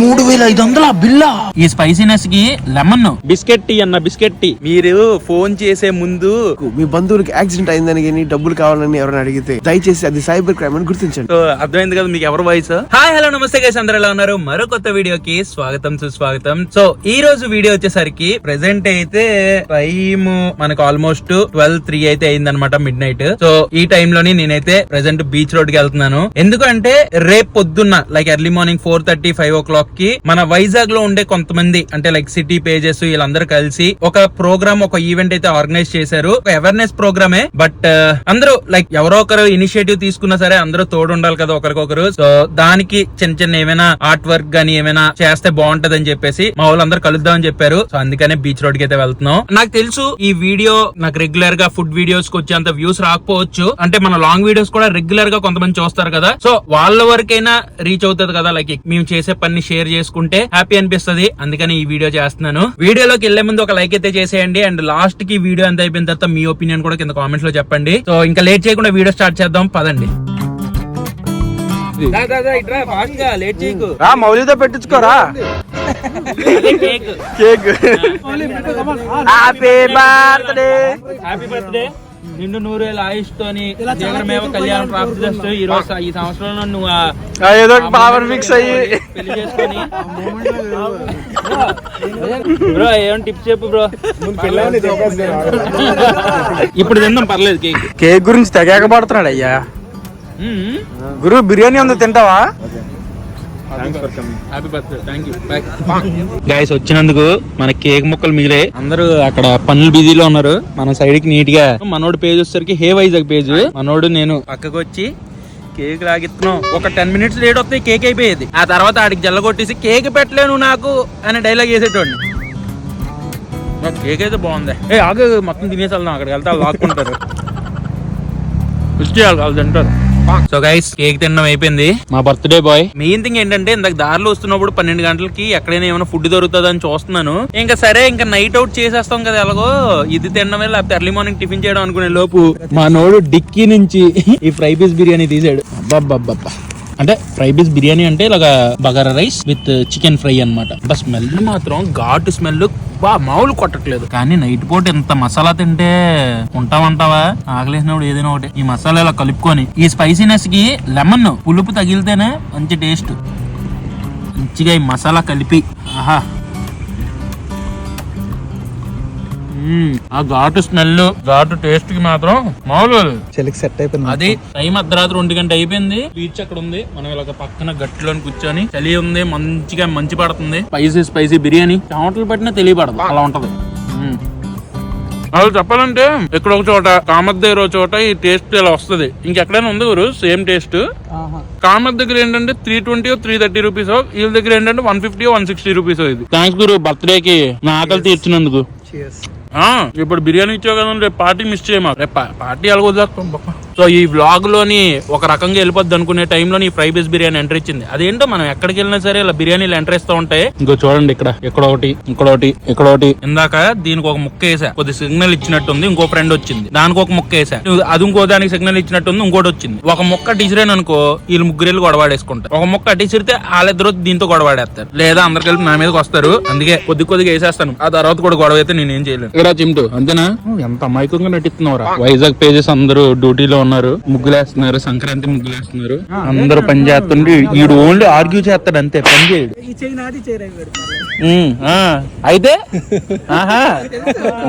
మూడు వేల ఐదు వందల బిల్లా? ఈ స్పైసీనెస్కి లెమన్ బిస్కెట్ టీ అన్న బిస్కెట్ టీ. మీరు ఫోన్ చేసే ముందు మీ బంధువులకి యాక్సిడెంట్ అయిందని కానీ డబ్బులు కావాలని ఎవరైనా అడిగితే దయచేసి అది సైబర్ క్రైమ్ అని గుర్తించండి. సో అర్థమైంది కదా మీకు ఎవరు voice? Hi hello namaste guys అందరూ ఎలా ఉన్నారు? మరో కొత్త వీడియోకి స్వాగతం సుస్వాగతం. సో ఈ రోజు వీడియో వచ్చేసరికి ప్రెసెంట్ అయితే టైమ్ మనకు ఆల్మోస్ట్ ట్వెల్వ్ త్రీ అయితే అయిందనమాట మిడ్ నైట్ సో ఈ టైం లోని నేనైతే ప్రెసెంట్ బీచ్ రోడ్కి వెళ్తున్నాను. ఎందుకంటే రేపు పొద్దున్న like early morning four thirty five o'clock కి మన వైజాగ్లో ఉండే కొంతమంది అంటే లైక్ సిటీ పేజెస్ వీళ్ళందరూ కలిసి ఒక ప్రోగ్రామ్ ఒక ఈవెంట్ అయితే ఆర్గనైజ్ చేశారు. ఒక అవేర్నెస్ ప్రోగ్రామే బట్ అందరూ లైక్ ఎవరో ఒకరు ఇనిషియేటివ్ తీసుకున్నా సరే అందరూ తోడు ఉండాలి కదా ఒకరికొకరు. సో దానికి చిన్న చిన్న ఏమైనా ఆర్ట్ వర్క్ గానీ ఏమైనా చేస్తే బాగుంటది అని చెప్పేసి మా వాళ్ళందరూ కలుద్దాం అని చెప్పారు. సో అందుకనే బీచ్ రోడ్కి అయితే వెళ్తున్నాం. నాకు తెలుసు ఈ వీడియో నాకు రెగ్యులర్గా ఫుడ్ వీడియోస్కి వచ్చేంత వ్యూస్ రాకపోవచ్చు. అంటే మన లాంగ్ వీడియోస్ కూడా రెగ్యులర్గా కొంతమంది చూస్తారు కదా. సో వాళ్ళ వరకైనా రీచ్ అవుతుంది కదా లైక్ మేము చేసే పని షేర్ చేసుకుంటే హ్యాపీ అనిపిస్తది. అందుకని ఈ వీడియో చేస్తున్నాను. వీడియోలోకి వెళ్ళే ముందు ఒక లైక్ అయితే చేసేయండి. అండ్ లాస్ట్కి వీడియో ఎంత అయిపోయిన తర్వాత మీ ఒపీనియన్ కూడా కింద కామెంట్స్లో చెప్పండి. సో ఇంకా లేట్ చేయకుండా వీడియో స్టార్ట్ చేద్దాం. పదండి. మౌలితో పెట్టించుకోరా. Cake cake happy birthday happy birthday నిండు నూరు వేల ఆయుష్ తోని కళ్యాణం ప్రాప్తిస్తూ ఈ రోజు ఈ సంవత్సరంలో నువ్వు ఆ ఏదో పవర్ ఫిక్స్ అయ్యి. పెళ్ళి చేసుకొని బ్రో ఏం టిప్స్ చెప్పు బ్రో? ఇప్పుడు తిందాం పర్లేదు కేక్. కేక్ గురించి తెగాక పడుతున్నాడు అయ్యా. గురు బిర్యానీ ఉందో తింటావా happy birthday thank you guys వచ్చినందుకు మన కేక్ ముక్కలు మిగిలే అందరూ అక్కడ పనులు బిజీలో ఉన్నారు. మన సైడ్కి నీట్గా మనోడు పేజ్ వచ్చేసరికి హే వైజాగ్ పేజ్ మనోడు నేను పక్కకు వచ్చి కేక్ లాగిస్తున్నాం. ఒక టెన్ మినిట్స్ లేట్ వస్తే కేక్ అయిపోయేది. ఆ తర్వాత ఆడికి జల్ల కొట్టేసి కేక్ పెట్టలేను నాకు అనే డైలాగ్ వేసేటోడిని నా కేక్ అయితే బాగుంది. ఏ ఆగు మొత్తం తినేసి వెళ్దాం. అక్కడికి వెళ్తే వాళ్ళు లాక్కుంటారు. ఇచ్చేయాలి వాళ్ళు తింటారు. సో గైస్ కేక్ తినడం అయిపోయింది. మా బర్త్డే బాయ్ మెయిన్ థింగ్ ఏంటంటే ఇందాక దారిలో వస్తున్నప్పుడు పన్నెండు గంటలకి ఎక్కడైనా ఏమైనా ఫుడ్ దొరుకుతుంది అని చూస్తున్నాను. ఇంకా సరే ఇంకా నైట్ అవుట్ చేసేస్తాం కదా ఎలాగో. ఇది తినడమే లేకపోతే ఎర్లీ మార్నింగ్ టిఫిన్ చేయడం అనుకునే లోపు. మా నోడు డిక్కీ నుంచి ఈ ఫ్రై పీస్ బిర్యానీ తీసాడు. అబ్బబ్బబ్బబ్బా. అంటే ఫ్రై పీస్ బిర్యానీ అంటే ఇలాగా bagara rice with chicken fry అనమాట బస్ స్మెల్. మాత్రం ఘాటు స్మెల్. బా మామూలు కొట్టట్లేదు. కానీ నైట్ పూట ఇంత మసాలా తింటే ఉంటామంటావా ఆకలేసినప్పుడు ఏదైనా ఒకటి. ఈ మసాలా ఇలా కలుపుకొని ఈ స్పైసీనెస్కి లెమన్ పులుపు తగిలితేనే మంచి టేస్ట్ మంచిగా ఈ మసాలా కలిపి. ఆహా. ఆ ఘాటు స్మెల్ ఘాటు టేస్ట్కి మాత్రం మామూలు. చలికి సెట్ అయిపోయింది అది టైం అర్ధరాత్రి ఒంటి గంట అయిపోయింది. బీచ్ అక్కడ ఉంది. మనం ఇలాగ పక్కన గట్టిలో కూర్చొని చలి ఉంది మంచిగా మంచి పడుతుంది. Spicy spicy biryani. టమాటాలు పట్టినా తెలియపడదు. అలా ఉంటది. అసలు చెప్పాలంటే ఇక్కడ ఒక చోట కామత్ దగ్గర ఒక చోట ఈ టేస్ట్ ఇలా వస్తుంది. ఇంకెక్కడైనా ఉంది గురు? సేమ్ టేస్ట్ కామత్ దగ్గర ఏంటంటే three twenty three thirty rupees వీళ్ళ దగ్గర ఏంటంటే one fifty one sixty rupees ఇది. థ్యాంక్స్ గురు బర్త్డే కి నా ఆకలి తీర్చినందుకు. ఇప్పుడు బిర్యానీ ఇచ్చావు కదా రేపు పార్టీ మిస్ చేయమా రేపు పార్టీ అలాగొద్దాం వదిలేస్తాం సో ఈ వ్లాగ్లోని ఒక రకంగా వెళ్ళిపోద్ది అనుకునే టైంలో ఈ ఫ్రై పీస్ బిర్యానీ ఎంటర్ ఇచ్చింది. అదేంటో మనం ఎక్కడికి వెళ్ళినా సరే ఇలా బిర్యానీలు ఎంటర్ ఇస్తూ ఉంటాయి. ఇంకో చూడండి ఇక్కడ ఇక్కడ ఒకటి ఇక్కడ ఒకటి ఇక్కడ ఒకటి. ఇందాక దీనికి ఒక ముక్క వేసా. కొద్ది సిగ్నల్ ఇచ్చినట్టుంది ఇంకో ఫ్రెండ్ వచ్చింది. దానికి ఒక ముక్క వేసా. అది ఇంకో దానికి సిగ్నల్ ఇచ్చినట్టుంది ఇంకోటి వచ్చింది. ఒక ముక్క టీచరేన్ అనుకో వీళ్ళు ముగ్గురు గొడవాడేసుకుంటారు. ఒక ముక్క టీచరితే వాళ్ళిద్దరు దీంతో గొడవాడేస్తారు. లేదా అందరు కలిపి నా మీదకి వస్తారు. అందుకే కొద్ది కొద్దిగా వేసేస్తాను. ఆ తర్వాత కూడా గొడవ అయితే నేను ఏం చేయలేను. ఇక్కడ చిమ్టు అంతేనా? ఎంత అమాయకంగా నటిస్తున్నావురా? వైజాగ్ పేజెస్ అందరూ డ్యూటీలో ఉన్నారు. ముగ్గులేస్తున్నారు. సంక్రాంతి ముగ్గులేస్తున్నారు. అందరూ పని చేస్తుంటే వీడు ఓన్లీ ఆర్గ్యూ చేస్తాడు అంతే పని చేయడు. అయితే? ఆహా.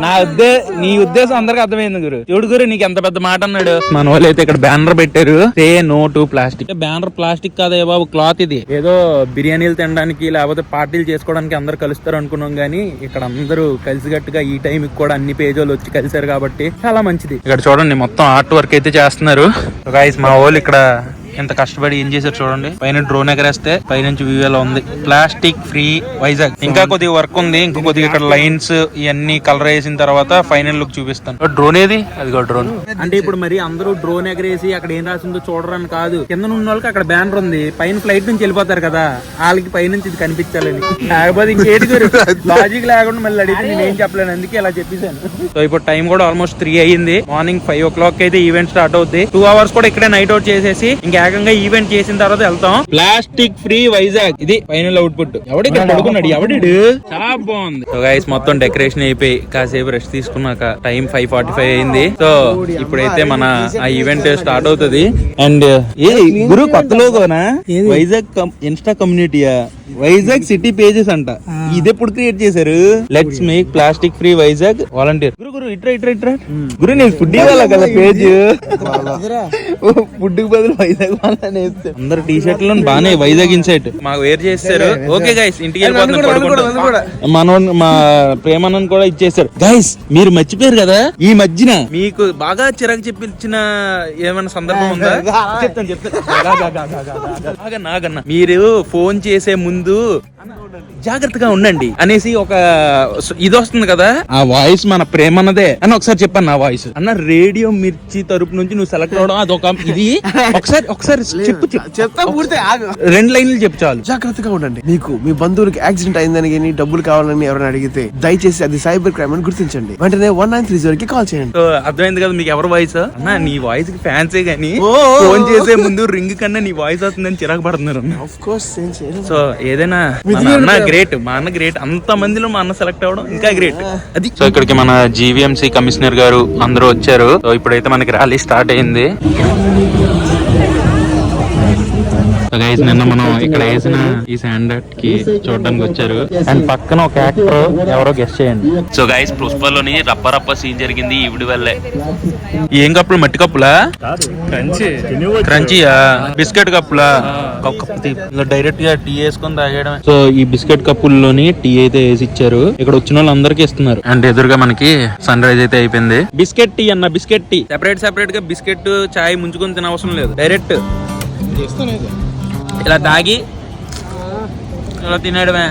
నా ఉద్దే నీ ఉద్దేశం అందరికి అర్థమైంది గురు. చూడు గురు నీకు ఎంత పెద్ద మాట అన్నాడు. మన వాళ్ళు అయితే ఇక్కడ బ్యానర్ పెట్టారు. Say no to plastic. Banner plastic కాదే బాబు క్లాత్ ఇది. ఏదో బిర్యానీలు తినడానికి లేకపోతే పార్టీలు చేసుకోవడానికి అందరు కలుస్తారు అనుకున్నాం గానీ ఇక్కడ అందరూ కలిసికట్టుగా ఈ టైం కూడా అన్ని పేజీలు వచ్చి కలిసారు కాబట్టి చాలా మంచిది. ఇక్కడ చూడండి మొత్తం ఆర్ట్ వర్క్ అయితే చేస్తున్నారు. గాయస్ మా వాళ్ళు ఇక్కడ ఎంత కష్టపడి ఏం చేశారు చూడండి. పైన డ్రోన్ ఎగరేస్తే పైనుంచి వ్యూ ఎలా ఉంది. Plastic free Vizag. ఇంకా కొద్దిగా వర్క్ ఉంది. ఇంకా కొద్దిగా ఇక్కడ లైన్స్ ఇవన్నీ కలర్ వేసిన తర్వాత ఫైనల్ లుక్ చూపిస్తాను. డ్రోన్ ఏది? అదిగో డ్రోన్. అంటే ఇప్పుడు మరి అందరూ డ్రోన్ ఎగరేసి అక్కడ ఏం రాసిందో చూడరని కాదు. కింద ఉన్న వాళ్ళకి అక్కడ బ్యానర్ ఉంది. పైన ఫ్లైట్ నుంచి వెళ్ళిపోతారు కదా. వాళ్ళకి పైనుంచి ఇది కనిపించాలని. లేకపోతే ఇంకేటి లాజిక్ లేకుండా మళ్ళీ అడిగితే నేను ఏం చెప్పలేను. అందుకే ఇలా చెప్పేశాను. సో ఇప్పుడు టైం కూడా ఆల్మోస్ట్ త్రీ అయ్యింది. మార్నింగ్ ఫైవ్ ఓ క్లాక్ అయితే ఈవెంట్ స్టార్ట్ అవుతుంది టూ అవర్స్ కూడా ఇక్కడే నైట్ అవుట్ చేసేసి ఇంకా ఏకంగా ఈవెంట్ చేసిన తర్వాత వెళ్తాం. ప్లాస్టిక్ ఫ్రీ వైజాగ్ ఇది ఫైనల్ అవుట్పుట్ ఎవడు పడుకున్నాడు? ఎవడు చాలా బాగుంది. సో గైస్ మొత్తం డెకరేషన్ అయిపోయి కాసేపు రెస్ట్ తీసుకున్నాక టైం ఫైవ్ ఫార్టీ ఫైవ్ అయింది. సో ఇప్పుడైతే మన ఆ ఈవెంట్ స్టార్ట్ అవుతుంది. అండ్ ఏ గురు కొత్త లోగోనా వైజాగ్ ఇన్స్టా కమ్యూనిటీయా వైజాగ్ సిటీ పేజెస్ అంట. ఇది ఎప్పుడు క్రియేట్ చేశారు? Let's make plastic free Vizag volunteer గురు గురు ఇట్రా ఇట్రా ఇట్రా. గురు నేను ఫుడ్ ఇవ్వాలా కదా పేజ్ ఫుడ్ బదులు వైజాగ్. అందరు టీ షర్ట్లు బానే వైజాగ్ ఇన్సైట్ మాకు వేర్ చేస్తారు ఓకే గైస్ ఇంటికి. మనోన్ మా ప్రేమనని కూడా ఇచ్చేసారు. గైస్ మీరు మర్చిపోయారు కదా ఈ మధ్యన? మీకు బాగా చిరాకు చెప్పించిన ఏమైనా సందర్భం ఉందా? చెప్తాను చెప్తాను. ఆగన్నా. మీరు ఫోన్ చేసే ముందు జాగ్రత్తగా ఉండండి అనేసి ఒక ఇది వస్తుంది కదా? ఆ వాయిస్ మన ప్రేమన్నదే. అని ఒకసారి చెప్పాను నా వాయిస్. అన్న రేడియో మిర్చి తరపు నుంచి నువ్వు సెలెక్ట్ అవడం అదొక ఇది. ఒకసారి ఒకసారి చెప్పు చెప్తా పూర్తి రెండు లైన్లు చెప్పు చాలు. జాగ్రత్తగా ఉండండి. మీకు మీ బంధువులకి యాక్సిడెంట్ అయిందని కానీ డబ్బులు కావాలని ఎవరైనా అడిగితే దయచేసి అది సైబర్ క్రైమ్ అని గుర్తించండి. వెంటనే వన్ నైన్ త్రీ జీరో కి కాల్ చేయండి. సో అర్థమైంది కదా మీకు ఎవరి వాయిస్? అన్న నీ వాయిస్కి ఫ్యాన్సే గానీ ఫోన్ చేసే ముందు రింగ్ కన్నా నీ వాయిస్ వస్తుందని చిరాకు పడుతున్నారు. ఆఫ్ కోర్స్ సో ఏదైనా మా అన్న గ్రేట్ మా అన్న గ్రేట్ అంత మందిలో మా అన్న సెలెక్ట్ అవ్వడం ఇంకా గ్రేట్ అది సో ఇక్కడికి మన జీవీఎంసీ కమిషనర్ గారు అందరూ వచ్చారు. సో ఇప్పుడైతే మనకి ర్యాలీ స్టార్ట్ అయింది. సో గైస్ నిన్న మనం ఇక్కడ వేసిన ఈ శాండ్కి చూడడానికి వచ్చారు. అండ్ పక్కన ఒక యాక్టర్ ఎవరో గెస్ట్ చేయండి. సో గైస్ పుష్పలోని రప్ప రప్ప సీన్ జరిగింది ఈవిడి వల్లే. ఏం కప్పులు? మట్టి కప్పులా? క్రంచీయా? బిస్కెట్ కప్పులా? డైరెక్ట్గా టీ వేసుకొని తాగేయడం సో ఈ బిస్కెట్ కప్పుల్లోని టీ అయితే వేసి ఇచ్చారు ఇక్కడ వచ్చిన వాళ్ళందరికీ ఇస్తున్నారు. అండ్ ఎదురుగా మనకి సన్ రైజ్ అయితే అయిపోయింది. బిస్కెట్ టీ అన్న బిస్కెట్ టీ. సెపరేట్ సెపరేట్గా బిస్కెట్ చాయ్ ముంచుకొని తినవసరం లేదు. డైరెక్ట్ ఇలా తాగి ఇలా తినేయడమే.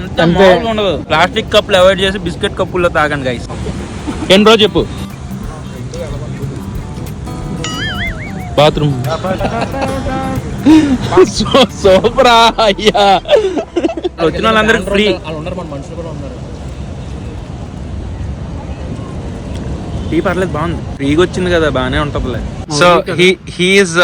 అంత మామూలుగా ఉండదు. ప్లాస్టిక్ కప్పులు అవాయిడ్ చేసి బిస్కెట్ కప్పుల్లో తాగండి గైస్ ఎన్ని రోజు చెప్పు? బాత్రూమ్. సూపరా అయ్యా. వచ్చిన వాళ్ళందరికి ఫ్రీ టీ పర్లేదు బాగుంది. ఫ్రీగా వచ్చింది కదా బాగానే ఉంటదిలే. So he he's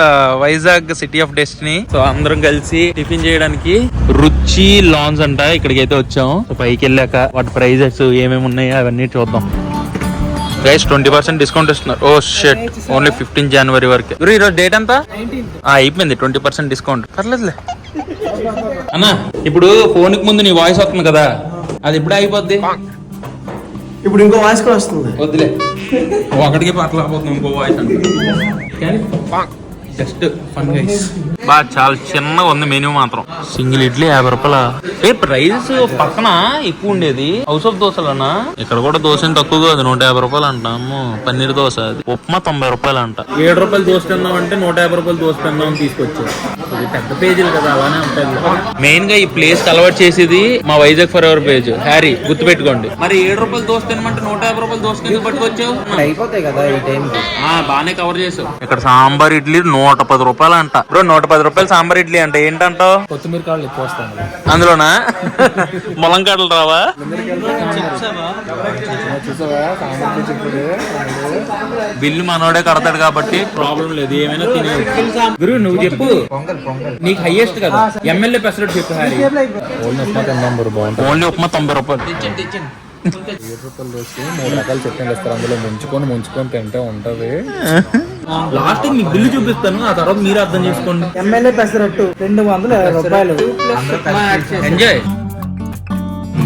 Vizag city of destiny. So అందరం కలిసి టిఫిన్ చేయడానికి రుచి లాన్స్ అంట ఇక్కడికి అయితే వచ్చాం. సో పైకి వెళ్ళాక వాటి ప్రైజెస్ ఏమేమి ఉన్నాయో అవన్నీ చూద్దాం. గైస్ ట్వంటీ పర్సెంట్ డిస్కౌంట్ ఇస్తున్నారు. ఓ షెట్ ఓన్లీ ఫిఫ్టీన్ జనవరి వరకు. గురు ఈరోజు డేట్ ఎంత? ఆ, అయిపోయింది. ట్వంటీ పర్సెంట్ డిస్కౌంట్ పర్లేదులే. అన్న ఇప్పుడు ఫోన్కి ముందు నీ వాయిస్ వస్తుంది కదా. అది ఎప్పుడు అయిపోద్ది? ఇప్పుడు ఇంకో వాయిస్ కూడా వస్తుంది. వద్దులే. ఒకటికి పట్టలేకపోతున్నాం ఇంకో వాయిస్ అంటే జస్ట్ ఫన్ గైస్ బా చాలా చిన్నగా ఉంది మెనూ మాత్రం. సింగిల్ ఇడ్లీ యాభై రూపాయల? ఏ ప్రైస్ పక్కన? ఎక్కువ ఉండేది. హౌస్ ఆఫ్ దోశలనా ఇక్కడ కూడా దోశ తక్కువ కాదు నూట యాభై రూపాయలు అంటాము. పన్నీర్ దోశ అది. ఉప్మా తొంభై రూపాయలు అంట. ఏడు రూపాయలు దోశ తిందాం అంటే నూట యాభై రూపాయలు దోశ తిందాం అని తీసుకొచ్చారు. పెద్ద పేజీలు కదా అలానే ఉంటుంది మెయిన్గా ఈ ప్లేస్ అలవాటు చేసేది మా వైజాగ్ ఫర్ ఎవర్ పేజ్ హ్యారీ గుర్తుపెట్టుకోండి. మరి ఏడు రూపాయలు దోశ తినమంటే నూట యాభై రూపాయలు దోశ పట్టుకొచ్చావు? అయిపోతాయి కదా ఈ ఆ బానే కవర్ చేసావు. ఇక్కడ సాంబార్ ఇడ్లీ నూట పది రూపాయలు అంట బ్రో నూట పది రూపాయలు సాంబార్ ఇడ్లీ అంట. ఏంటంటావు? కొత్తిమీర కాళ్ళు ఎక్కువ వస్తాను అందులోనా? ములంకాడలు రావా? బిల్లు మనోడే కడతాడు కాబట్టి ప్రాబ్లం లేదు ఏమైనా తినే గురు నువ్వు చెప్పు. పొంగల్ పొంగల్ నీకు హైయెస్ట్ కదా ఎమ్మెల్యే పెసరెట్ చెప్పు ఓల్డ్ ఉప్మా బ్రో బాగుంటుంది ఓన్లీ ఉప్మా తొంభై రూపాయలు. మూడు రకాలు చట్నీలు అందులో ముంచుకొని ముంచుకొని తింటే ఉంటది లాస్ట్ మీకు బిల్లు చూపిస్తాను ఆ తర్వాత మీరు అర్థం చేసుకోండి. ఎమ్మెల్యే పెసరట్టు రెండు వందల రూపాయలు. ఎంజాయ్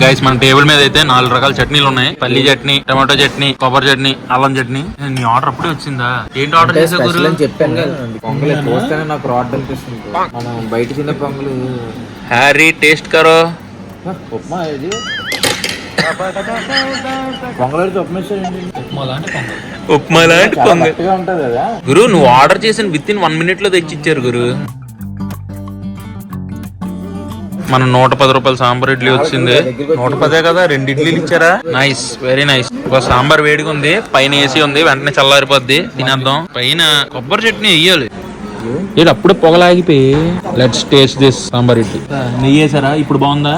గైస్ మన టేబుల్ మీద అయితే నాలుగు రకాల చట్నీలు ఉన్నాయి. పల్లి చట్నీ టమాటో చట్నీ కొబ్బరి చట్నీ అల్లం చట్నీ. నీ ఆర్డర్ అప్పుడే వచ్చిందా? ఏంటి ఆర్డర్ చేసా అని చెప్పాను. పొంగల్. చూస్తేనే నాకు రాడ్ అనిపిస్తుంది. మనం బయట తిన్న పొంగల్. హ్యారీ టేస్ట్ కరో. ఉప్మా ఇది. ఉప్మా లాంటి పొంగల్. గట్టిగా ఉంటది కదా? గురు నువ్వు ఆర్డర్ చేసిన విత్ ఇన్ వన్ మినిట్లో తెచ్చిచ్చారు గురు. మన నూట పది రూపాయల సాంబార్ ఇడ్లీ వచ్చింది. నూట పదే కదా రెండు ఇడ్లీలు ఇచ్చారా? నైస్ వెరీ నైస్ ఒక సాంబార్ వేడిగా ఉంది పైన ఏసీ ఉంది వెంటనే చల్లారిపోద్ది తినేద్దాం. పైన కొబ్బరి చట్నీ వేయాలి. ఇది అప్పుడే పొగలాగిపోయి let's taste this sambar idli. నెయ్యి వేసారా? ఇప్పుడు బాగుందా?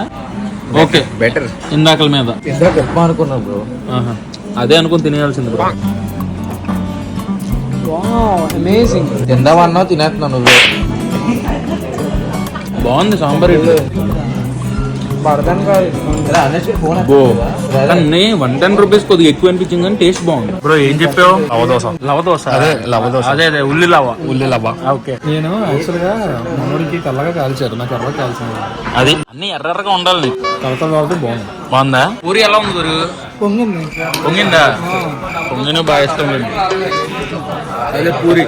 ఓకే బెటర్ ఇందాకల మీద. ఇందాక ఉప్మా అనుకున్నా బ్రో. ఆహా. అదే అనుకుని తినేయాల్సింది బ్రో. అమేజింగ్ తిందామన్నావు తినేస్తున్నావు నువ్వే. బాగుంది సాంబార్ ఇడ్లీ. కానీ వన్ టెన్ రూపీస్ కొద్దిగా ఎక్కువ అనిపించింది కానీ టేస్ట్ బాగుంది. బ్రో ఏం చెప్పావు? లవ దోశ లవ దోశ అదే లవ దోశ అదే అదే ఉల్లి లవ. ఉల్లి లవ. ఓకే. నేను యాక్చువల్గా మనోడికి తెల్లగా కాల్చారు నాకు ఎర్రగా కాల్చింది అది? అన్ని ఎర్రగా ఉండాలి. కలత కాబట్టి బాగుంది. బాగుందా? పూరి ఎలా ఉంది గురు పొంగింది? పొంగిందా పొంగిన బాగా ఇష్టం లేదు. అదే పూరి.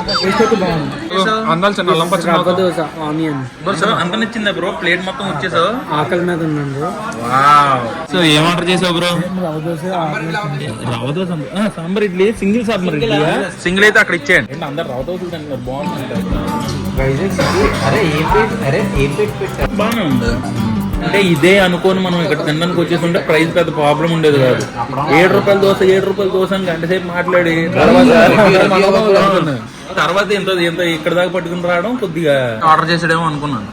అందాలు పచ్చి రవ్వ దోశ ఆనియన్. బ్రో అంత నచ్చిందా బ్రో? ప్లేట్ మొత్తం వచ్చేసావు? ఆకలి మీద ఉన్నాను సో ఏం ఆర్డర్ చేసావు bro? Rava dosa dosa sambar idli single sambar idli single అయితే అక్కడ ఇచ్చేయండి. ఏంటి అందరు రవ దోశలు తింటున్నారు? బాగుంది బాగానే ఉంది. అంటే ఇదే అనుకోని మనం ఇక్కడ తినడానికి వచ్చేస్తుంటే ప్రైస్ పెద్ద ప్రాబ్లం ఉండేది కాదు. ఏడు రూపాయల దోశ ఏడు రూపాయల దోశ అని గంట సేపు మాట్లాడి తర్వాత తర్వాత ఎంత ఎంత ఇక్కడ దాకా పట్టుకుని రావడం కొద్దిగా ఆర్డర్ చేసాడేమో అనుకున్నాను.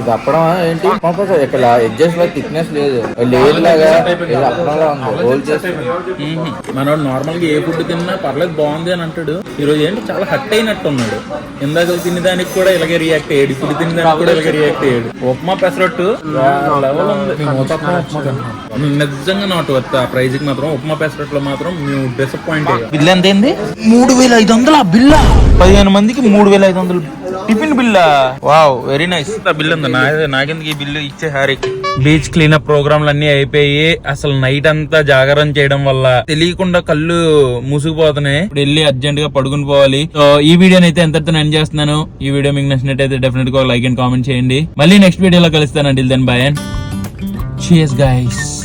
ఇది అప్పడం ఏంటి? ఇక్కడ ఎడ్జస్ట్లో థిక్నెస్ లేదు. లేదు లాగా ఇది అప్పడంలా ఉంది. రోల్ చేసి. మనోడు నార్మల్గా ఏ ఫుడ్ తిన్నా పర్లేదు బాగుంది అని అంటాడు. ఈ రోజు ఏంటి? చాలా హట్ అయినట్టు ఉన్నాడు. ఇందాక తిన్న దానికి కూడా ఇలాగే రియాక్ట్ అయ్యాడు. ఇప్పుడు తిన్న దానికి కూడా ఇలాగే రియాక్ట్ అయ్యాడు. ఉప్మా పెసరట్టు లెవెల్ ఉంది. నిజంగా నాట్ వర్త్ ఆ ప్రైజ్కి మాత్రం ఉప్మా పెసరట్లో మాత్రం మేము డిసప్పాయింట్ అయ్యాం. బిల్ ఎంత అయింది? మూడు వేల ఐదు వందల బిల్లా? పదిహేను మందికి మూడు వేల ఐదు వందలు టిఫిన్ బిల్లా? వావ్ వెరీ నైస్ బిల్ ఉంది? నాకెందుకు ఈ బిల్లు ఇచ్చే హారీ బీచ్ క్లీనప్ ప్రోగ్రాంలు అన్ని అయిపోయి అసలు నైట్ అంతా జాగరణ చేయడం వల్ల తెలియకుండా కళ్ళు మూసుకుపోతున్నాయి. ఇప్పుడు వెళ్ళి అర్జెంట్గా పడుకుని పోవాలి. సో ఈ వీడియోని అయితే ఎంతతో ఎండ్ చేస్తున్నాను ఈ వీడియో మీకు నచ్చినట్టయితే డెఫినెట్గా లైక్ అండ్ కామెంట్ చేయండి. మళ్ళీ నెక్స్ట్ వీడియోలో కలుస్తానండి then bye and Cheers, guys.